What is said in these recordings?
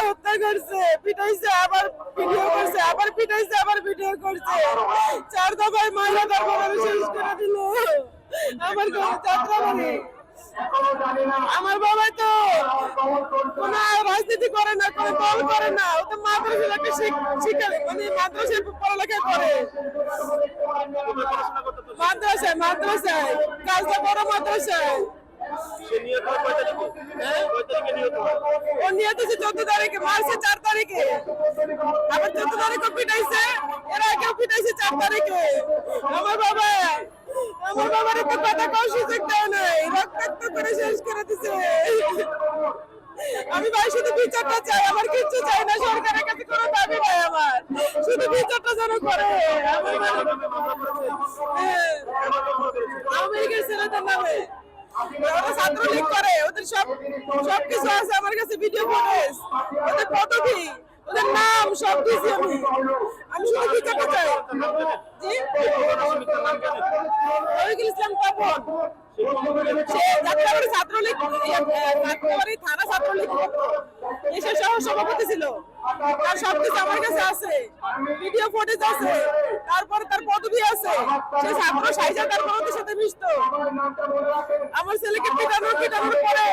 হত্যা করছে আবার ভিডিও করছে, আবার আবার ভিডিও করছে। চার দিল। আমার বাবা তো কোন রাজনীতি করে না, কোনো দল করে না। ও তো শিক- শিক্ষা মানে মাদ্রাসায় পড়ালেখা করে। মাদ্রাসায় মাদ্রাসায়। কাজটা বড় মাদ্রাসায়। হয়? চার তারিখে। সুযোগ আমি ভাই, শুধু বিচারটা চাই। আমার কিচ্ছু চাই না, সরকারের কাছে কোনো দাবি নাই আমার। শুধু বিচারটা যেন করে। হ্যাঁ। আওয়ামী লীগের ছেলেদের নামে। ওদের সব আছে আমার কাছে ভিডিও ফুটেজ ওদের পদবি ওদের নাম সব আমি। আমি শুধু চাই? ইসলাম পাপন থানা ছিল। আমার কাছে আছে। ভিডিও আছে। তারপরে তার পদবি আছে? সে ছাত্র সাইজা তার বড়দের সাথে মিশতো। আমার ছেলেকে পিটানো পিটানোর পরে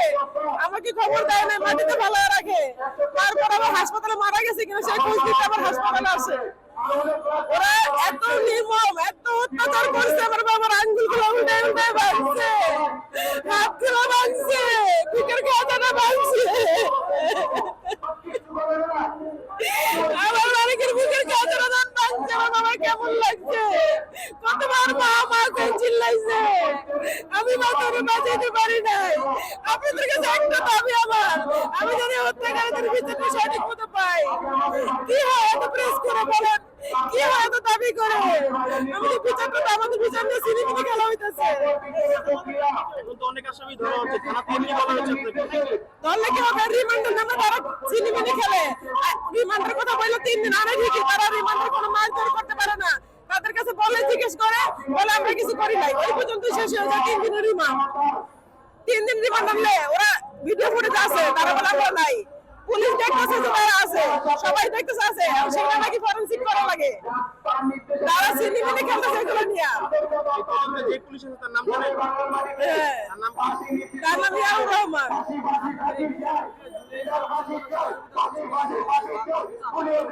আমাকে খবর দেয় না মাটিতে ভালো রাখে। তারপর আবার হাসপাতালে মারা গেছে কিনা, সে খোঁজ দিতে আবার হাসপাতালে আসে। কেমন লাগছে? কতবার মা মা করে চিল্লাইছে? আমি বাঁচাইতে পারি নাই। আপনাদের কাছে একটা দাবি আমার। আমি জানি হত্যাকারীদের বিচারটা সঠিক মতো পাই। কি হয় এত প্রেস করে বলেন? কি হয় এত দাবি করে? আমাদের বিচারটা তো আমাদের বিচার নিয়ে খেলা হইতেছে। ধরলে কি হবে? রিমান্ডের নামে তারা খেলে। রিমান্ডের কথা বললে তিন দিন আরে ঠিকই তারা রিমান্ডের কোনো মারধর করতে পারে না তাদের কাছে বলে জিজ্ঞেস করে, বলে, আমরা কিছু করি নাই। ওই পর্যন্ত শেষ হয়ে যায় তিন দিনের রিমান্ড। তিন দিন রিমান্ড আনলে ওরা ভিডিও ফুটেজ আছে, তারা বলে, আমরা নাই। পুলিশ দেখতেছে যে আছে, সবাই দেখতেছে আছে সেটা নাকি ফরেনসিক করা লাগে। তারা সিনেমিনি খেলতেছে এগুলো নিয়ে। এই হ্যাঁ। তার নাম ইয়াউর রহমান।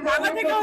থানা থেকে